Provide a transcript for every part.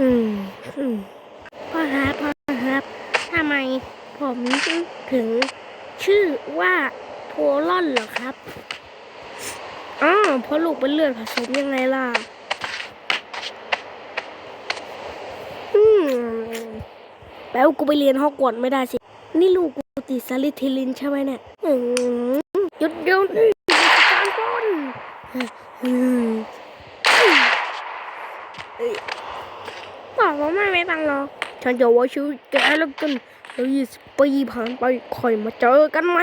อืมพ่อครับพ่อครับทำไมผมถึงชื่อว่าโพลอนเหรอครับอ๋อเพราะลูกเป็นเลือดผสมยังไงล่ะ อืมแปลว่ากูไปเรียนฮอกวอตส์ไม่ได้สิ นี่ลูกกูติดสลิทิลินใช่ไหมเนี่ย อืมหยุดเดี๋ยวนี้การป้นอืมเอ้ยบอกว่าไม่ไม่ ตังหรอกฉันจะว่าชื่อแกแล้วกันแล้วยี่สิบปีผ่านไปค่อยมาเจอกันไหม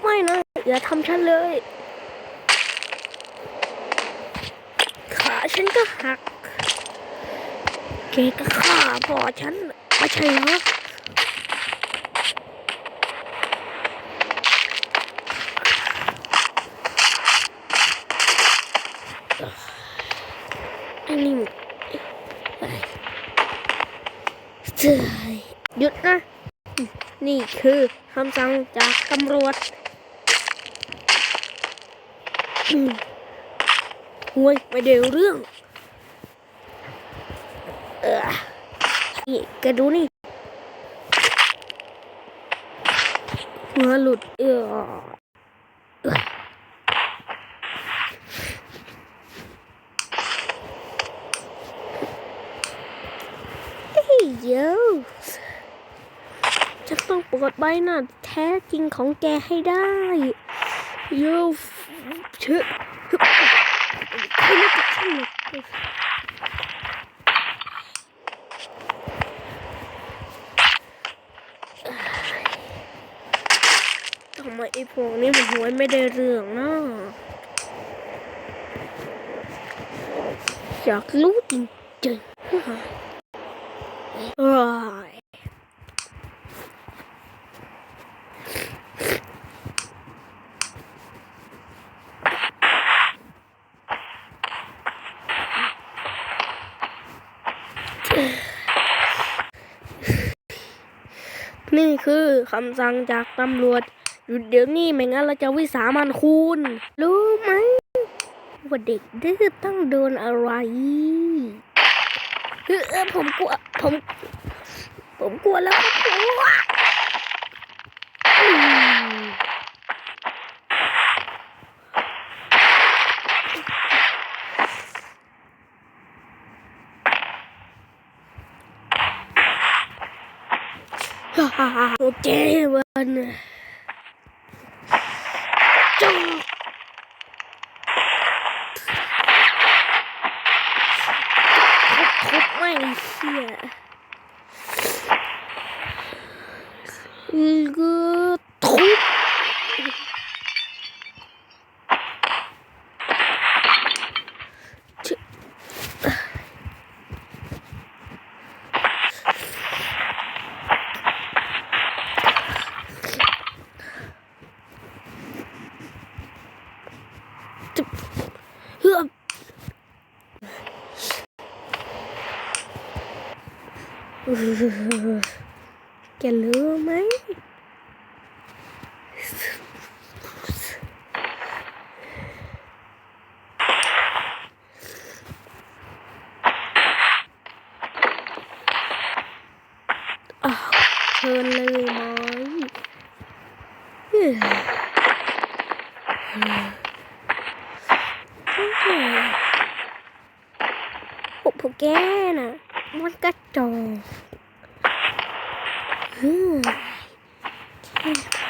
ไม่นะ อย่าทำฉันเลย ขาฉันก็หัก แกก็ฆ่าพ่อฉันไม่ใช่เหรอนนี้เจ้ยหยุดนะ นี่คือคำสั่งจากตำรวจห่วยไม่เดี๋ยวเรื่อง เออนี่แกดูนี่หัวหลุด เออเฮ้ยเดี๋ย จะต้องปิดใบหน้าแท้จริงของแกให้ได้โยเชื่อใครไม่ติดฉันเลยทำไมไอ้พวกนี้มันหวยไม่ได้เรื่องนะอยากรู้จริงๆ นี่คือคำสั่งจากตำรวจ หยุดเดี๋ยวนี้ไม่งั้นเราจะวิสามันคุณ รู้ไหมว่าเด็กดื้อต้องโดนอะไรเออผมกลัวผม ผมกลัวแล้วผมกลัวอืม ฮ่าฮ่าฮ่าโอเควันจ้าทุบไม่งเชี่ยอือก็ทุบชึจึ๊บเฮือบ แกรู้ไหมอาเชิญเลยไหมเฮ้ยเฮ้ยพวกพวกแกน่ะ มันกระจอกเฮ้ย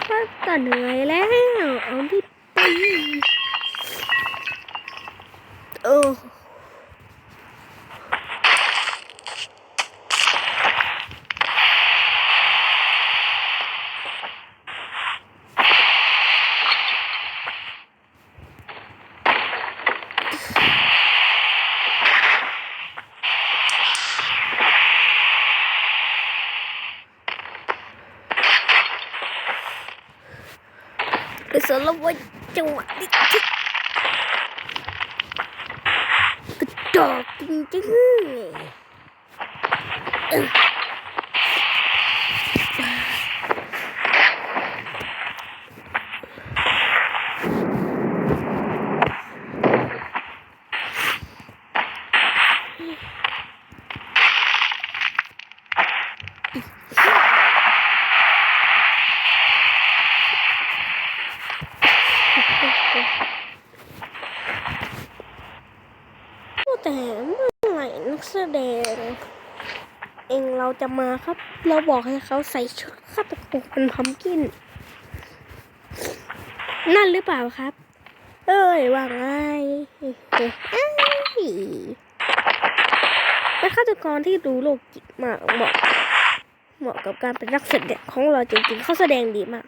แค่ก็เหนื่อยแล้ว เอาที่ไปเออ ไปสารวัตรจังหวะนี้ที่กระจอกจริงๆเออ แต่เมื่อไหร่นักแสดง เองเราจะมาครับ เราบอกให้เขาใส่ชุดฆาตกรเป็นพัมกิน นั่นหรือเปล่าครับ เอ้ยว่าไงเป็นฆาตกรที่ดูโลกจิตมากเหมาะเหมาะกับการเป็นนักแสดงของเราจริงๆเขาแสดงดีมาก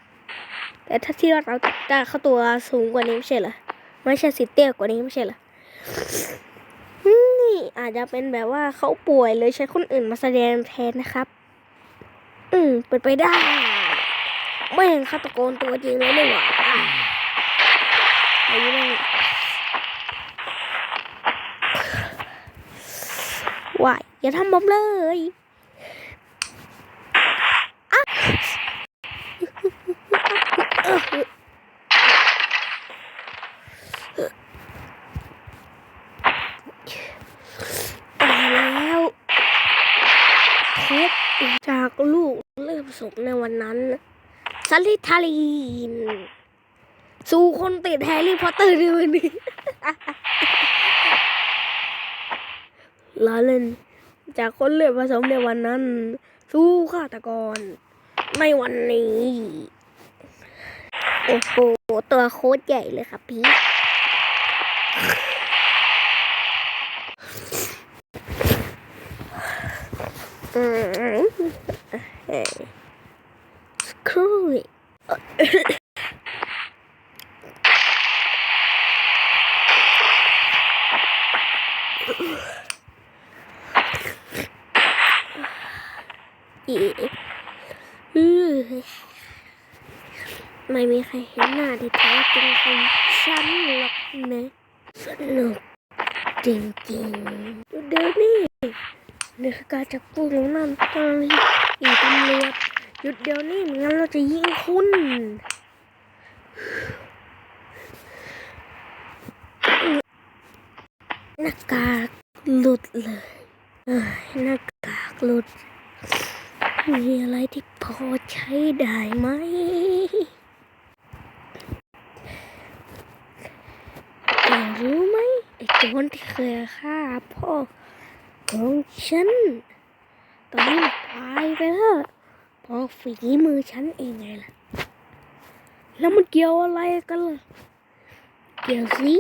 แต่ถ้าที่เราตาเขาตัวสูงกว่านี้ไม่ใช่เหรอไม่ใช่สิเตี้ยกว่านี้ไม่ใช่เหรอ อาจจะเป็นแบบว่าเขาป่วยเลยใช้คนอื่นมาแสดงแทนนะครับ อืมเป็นไปได้ ไม่เห็นฆาตกรตัวจริงเลยนี่หว่าอายุนั่ว่ายอย่าทำผมเลยอะตายแล้วเทปจากลูกเริ่ม สมในวันนั้นสลิทาลีน สู่คนติดแฮร์รี่พอตเตอร์ในวันนี้ล้อเล่น จากคนเลือดผสมในวันนั้น สู้ฆาตกร ในวันนี้ โอ้โห ตัวโคตรใหญ่เลยครับพี่อืมเอ้ยสครูย อีอือไม่มีใครเห็นหน้าที่แท้จริงของฉันหรอกนะสนุกจริงๆเดี๋ยวนี้นี่คือการจับกุมของนั่นตอนนี้อีตำรวจหยุดเดี๋ยวนี้ไม่งั้นเราจะยิงคุณหน้ากากหลุดเลยเอ้ยหน้ากากหลุด มีอะไรที่พอใช้ได้ไหมแกรู้ไหมไอ้โจรที่เคยฆ่าพ่อของฉัน ตอนนี้ตายไปแล้วพราะฝีมือฉันเองไงล่ะ แล้วมันเกี่ยวอะไรกันล่ะ เกี่ยวสิ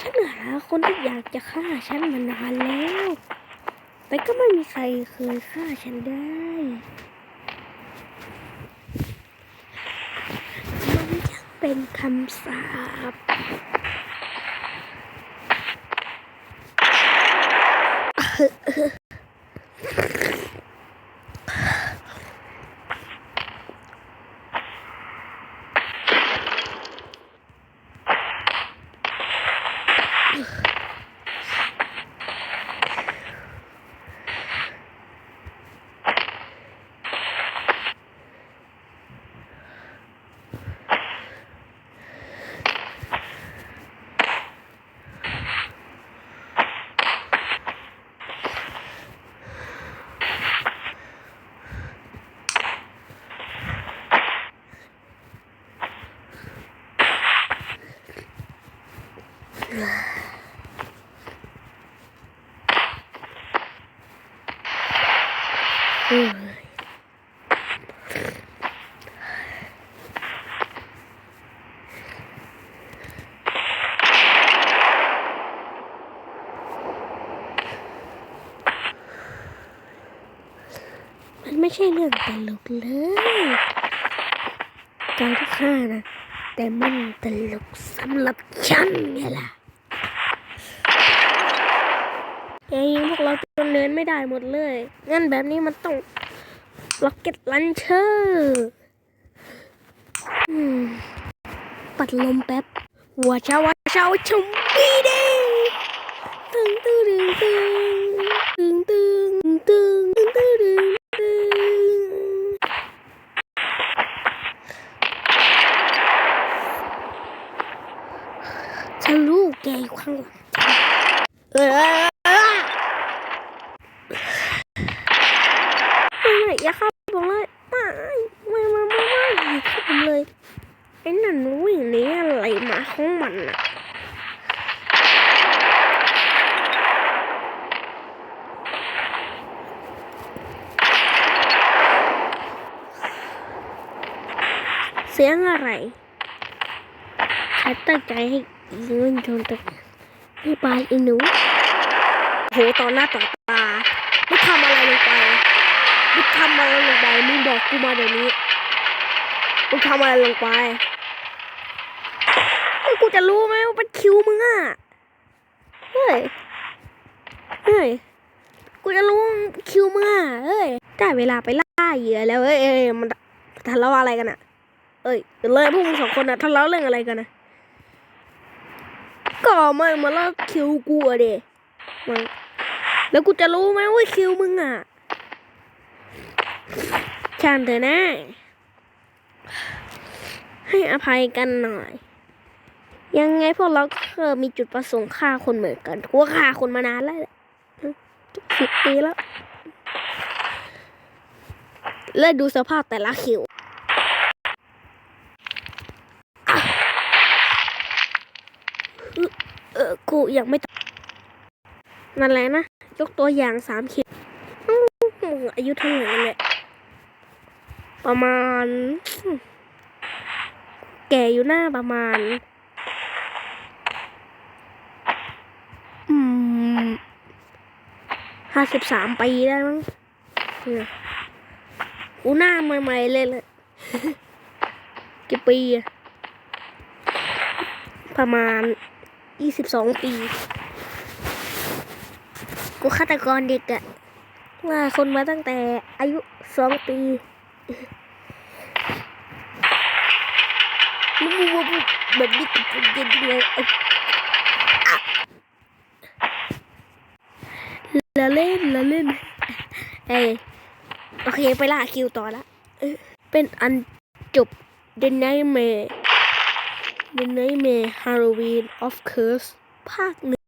ฉันหาคนที่อยากจะฆ่าฉันมานานแล้ว แต่ก็ไม่มีใครเคยฆ่าฉันได้มันยังเป็นคำสาปเฮ้ย มันไม่ใช่เรื่องตลกเลยการที่ฆ่านะ แต่มันตลกสำหรับฉันไงล่ะ แกยิงพวกเราจนเดินไม่ได้หมดเลยงั้นแบบนี้มันต้องล็อกเก็ตลันเชอร์ปัดลมแป๊บวัวช้าวช้าชมบีเด้ตึงตึงตึงันรู้อย่างนี้อะไรมาของมันอะเสียงอะไรฉันตั้งใจให้เยิงชนตกไม่ไปลอีหนูโหตอนหน้าต่อตาไม่ทำอะไรลงไปไม่ทำอะไรลงไปมึงบอกกูมาเดี๋ยวนี้มึงทำอะไรลงไป เฮ้ยกูจะรู้ไหมว่าเป็นคิวมึงอะ เฮ้ย เฮ้ย กูจะรู้คิวมึงอะเฮ้ย ได้เวลาไปล่าเหยื่อแล้วเอ้ยเอ้ยมันทะเลาะอะไรกันอะ เอ้ยเลยพวกมึงสองคนอะทะเลาะเรื่องอะไรกันนะก็ไม่มาล่าคิวกูอะเดมันแล้วกูจะรู้ไหมว่าคิวมึงอะช่างเถอะนะให้อภัยกันหน่อย ยังไงพวกเราก็เคยมีจุดประสงค์ฆ่าคนเหมือนกันกูก็ฆ่าคนมานานแล้วแหละสิบปีแล้วแล้วดูสภาพแต่ละคิวเออกูยังไม่ตนั่นแหละนะ ยกตัวอย่างสามคิดอื้อมึงอายุเท่าไหร่กันเนี่ยประมาณ แก่อยู่หน้าประมาณ อืม ห้าสิบสามปีได้มั้งเนี่ยกูหน้าใหม่ๆเลยเลยกี่ปีอะประมาณยี่สิบสองปี กูฆาตกรเด็กอะว่าคนมาตั้งแต่อายุสองปีแบบนี้กูเย็นเลยเอาอะละเล่นละเล่น เอ้ยโอเคไปล่าคิวต่อละเอ้ยเป็นอันจบ The Nightmare The Nightmare Halloween of Curse ภาคหนึ่ง